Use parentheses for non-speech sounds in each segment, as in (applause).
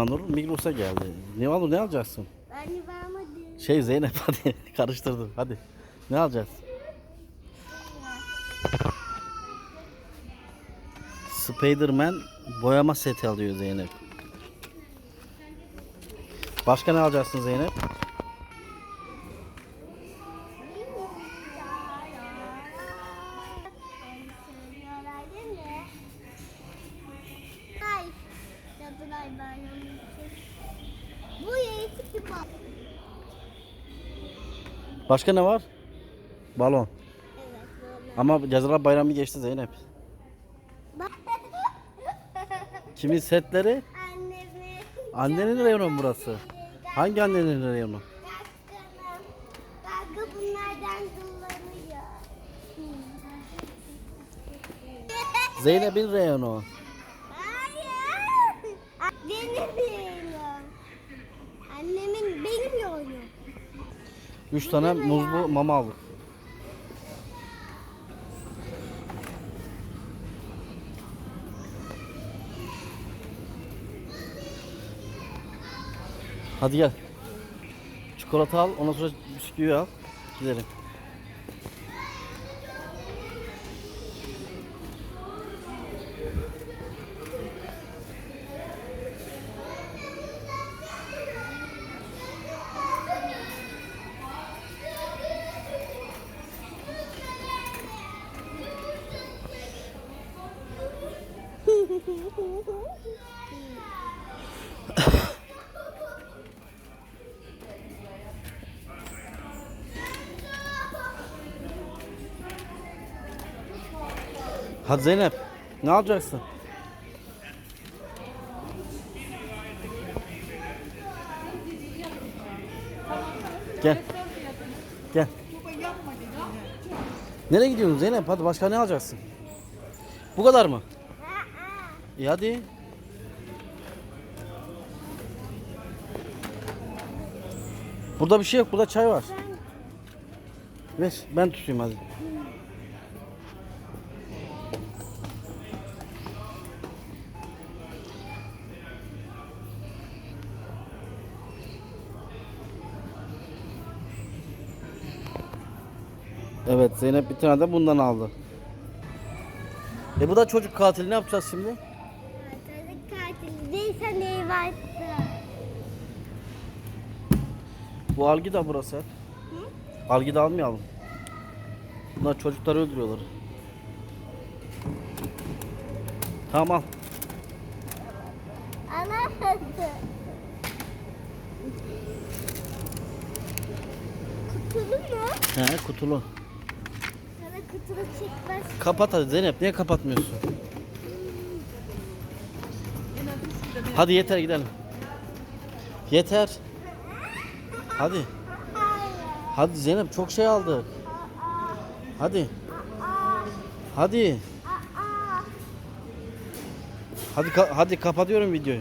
Nur Migros'a geldi. Ne alır ne alacaksın? Ben vermedim. Şey Zeynep (laughs) hadi karıştırdım hadi. Ne alacağız? Spiderman boyama seti alıyor Zeynep. Başka ne alacaksın Zeynep? Başka ne var? Balon. Evet. Ama Cadılar Bayramı geçti Zeynep. Kimin setleri? Annemi. Annenin reyonu mu burası. Hangi annenin reyonu? Kanka bunlardan kullanıyor. Zeynep'in reyonu. Hayır. Benim 3 tane muzlu mama aldık. Hadi gel. Çikolata al, ondan sonra bisküvi al. Gidelim. Hadi Zeynep. Ne alacaksın? Gel. Gel. Nereye gidiyorsun Zeynep? Hadi başka ne alacaksın? Bu kadar mı? İyi hadi. Burada bir şey yok. Burada çay var. Ver. Ben tutayım hadi. Evet Zeynep bir tane de bundan aldı. E bu da çocuk katili ne yapacağız şimdi? Varsa. Bu algı da burası. Algı da almayalım. Bunlar çocukları öldürüyorlar. Tamam al. Alamadı. Kutulu mu? He kutulu. Sana kutulu çıkmaz. Kapat hadi Zeynep niye kapatmıyorsun? Hadi yeter gidelim. Yeter. Hadi. Hadi Zeynep çok şey aldık. Hadi. Hadi. Hadi ka- hadi kapatıyorum videoyu.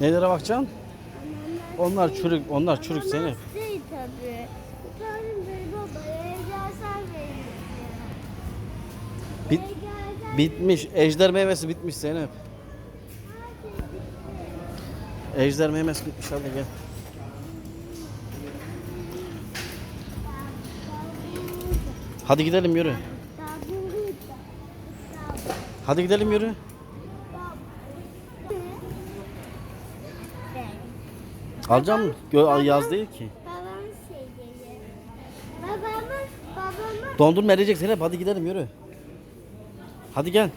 Nelere bakacaksın? Onlar çürük, onlar çürük Zeynep. Bitmiş. Ejder meyvesi bitmiş Zeynep. Ejder meyvesi bitmiş hadi gel. Hadi gidelim yürü. Hadi gidelim yürü. Alacağım mı? Gö- yaz değil ki. Babamın şeyleri. Babamın, babamın Dondurma erecek Zeynep hadi gidelim yürü. Hadi gel.